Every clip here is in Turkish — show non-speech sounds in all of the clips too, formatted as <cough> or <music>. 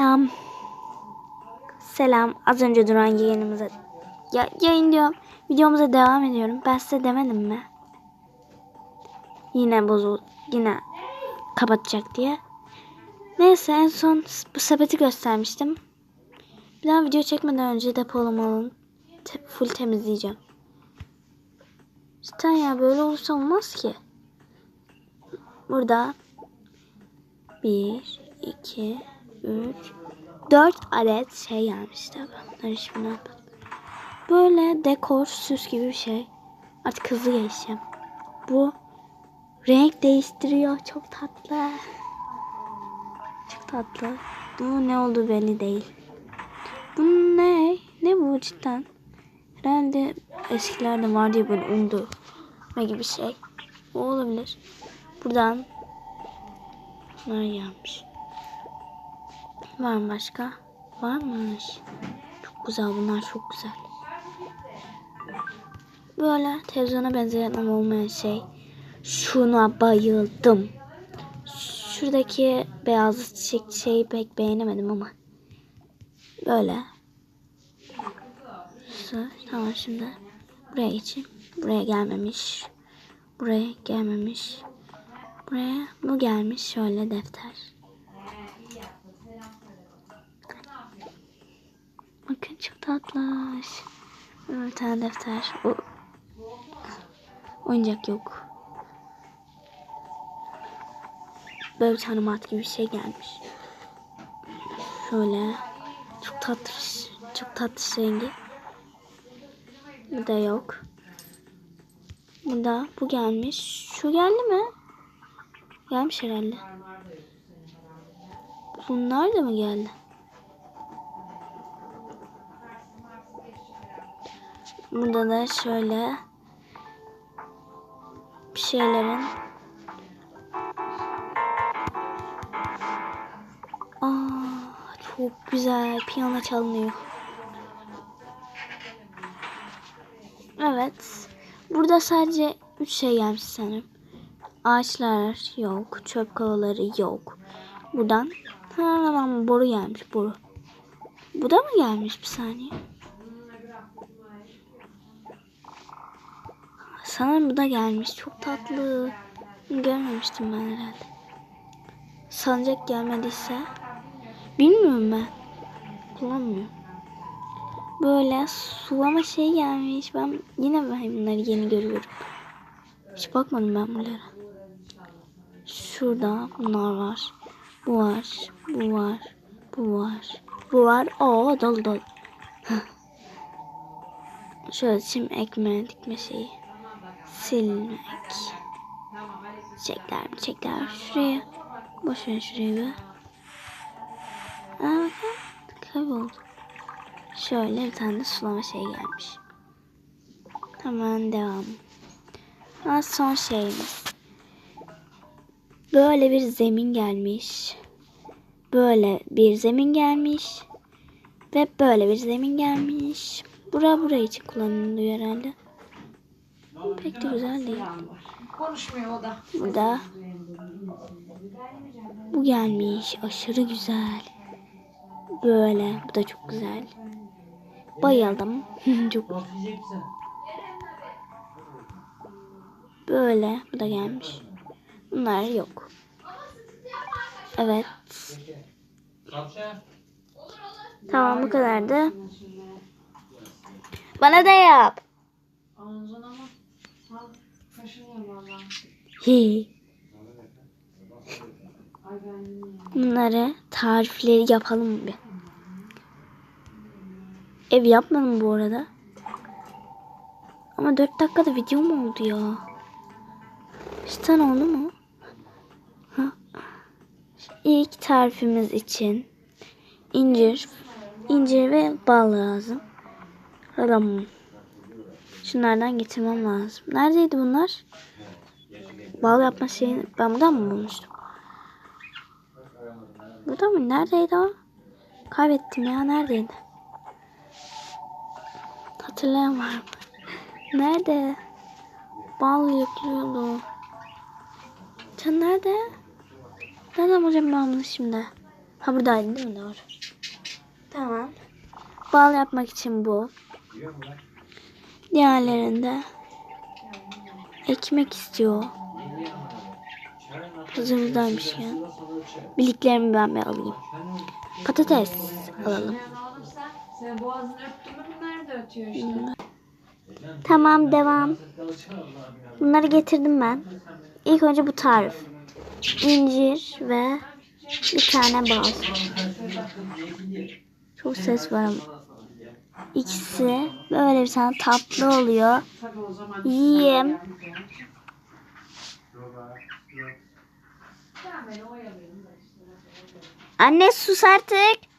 Selam. Selam. Az önce duran yayınımıza ya, yayın diyorum. Videomuza devam ediyorum. Ben size demedim mi? Yine bozul yine kapatacak diye. Neyse en son bu sepeti göstermiştim. Bir daha video çekmeden önce depolamalım. Te full temizleyeceğim. Cidden ya böyle olursa olmaz ki. Burada 1, 2, 3, 4 adet şey gelmişti. Bunları şimdi. Böyle dekor, süs gibi bir şey. Artık hızlı geçeceğim. Bu renk değiştiriyor. Çok tatlı. Çok tatlı. Bu ne olduğu belli değil. Bu ne? Ne bu cidden? Herhalde eskilerde vardı ya böyle undu. Ne gibi bir şey. O olabilir. Buradan bunlar gelmiş. Var mı başka? Varmış. Çok güzel bunlar çok güzel. Böyle televizyona benzeyen ama olmayan şey. Şuna bayıldım. Şuradaki beyaz çiçek şeyi pek beğenemedim ama. Böyle. Tamam şimdi. Buraya geçeyim. Buraya gelmemiş. Buraya gelmemiş. Buraya bu gelmiş. Şöyle defter. Bakın çok tatlış. Bir tane defter. O... Oyuncak yok. Böyle bir tane mat gibi bir şey gelmiş. Şöyle. Çok tatlış. Çok tatlış rengi. Bu da yok. Bu da bu gelmiş. Şu geldi mi? Gelmiş herhalde. Bunlar da mı geldi? Burada da şöyle bir şeylerin Aa, çok güzel piyano çalınıyor. Evet. Burada sadece üç şey gelmiş sanırım. Ağaçlar yok. Çöp kovaları yok. Buradan ha, boru gelmiş boru. Bu da mı gelmiş bir saniye? Sanırım bu da gelmiş. Çok tatlı. Görmemiştim ben herhalde. Sancak gelmediyse. Bilmiyorum ben. Kullanmıyorum. Böyle sulama şey gelmiş. Ben yine ben bunları yeni görüyorum. Hiç bakmadım ben bunlara. Şurada bunlar var. Bu var. Bu var. Bu var. Bu var. Oo dolu dolu. Şöyle çim ekme dikme şeyi. Silmek. Çekler mi çekler. Şuraya. Boş ver şurayı bir. Aa bakın. Kayboldu. Şöyle bir tane de sulama şey gelmiş. Hemen devam. Ha, son şeyimiz. Böyle bir zemin gelmiş. Böyle bir zemin gelmiş. Ve böyle bir zemin gelmiş. Bura buraya için kullanılıyor herhalde. Pek de güzel değil. Konuşmuyor o da. Burada bu gelmiş. Aşırı güzel. Böyle. Bu da çok güzel. Bayıldım. <laughs> çok Böyle. Bu da gelmiş. Bunlar yok. Evet. Tamam bu kadardı. Bana da yap. Hi. Bunları tarifleri yapalım bir. Ev yapmadım bu arada. Ama 4 dakikada video mu oldu ya? İşte oldu mu? Ha. İlk tarifimiz için incir, incir ve bal lazım. Tamam. Şunlardan getirmem lazım. Neredeydi bunlar? Bal yapma şeyini ben buradan mı bulmuştum? Burada mı? Neredeydi o? Kaybettim ya. Neredeydi? Hatırlayan var mı? Nerede? Bal yüklüyordu. Sen nerede? Nereden bulacağım ben bunu şimdi? Ha buradaydı değil mi? Doğru. Tamam. Bal yapmak için bu. Diğerlerinde ekmek istiyor. Hazırımızdaymış ya. Birliklerimi ben bir alayım. Patates alalım. Tamam devam. Bunları getirdim ben. İlk önce bu tarif. İncir ve bir tane bal. Çok ses var ama. İkisi böyle bir tane tatlı oluyor. Tabii Ben da işte. Anne sus artık.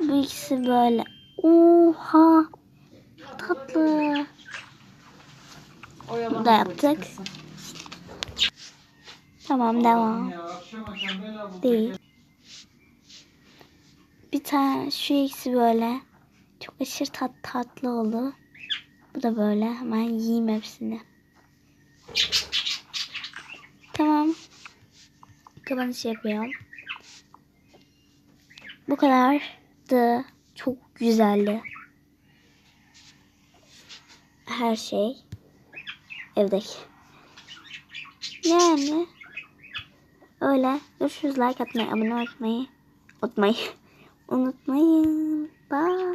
Bu ikisi böyle. Oha. Tatlı. Oyalama Bu da yaptık. Tamam devam. Değil. Bir tane şu ikisi böyle. Çok aşırı tat, tatlı oldu. Bu da böyle. Hemen yiyeyim hepsini. Tamam. Kapanış yapıyorum. Bu kadardı. Çok güzeldi. Her şey. Evdeki. Yani. Öyle. Görüşürüz. Like atmayı, abone olmayı unutmayın. Unutmayın. Bye.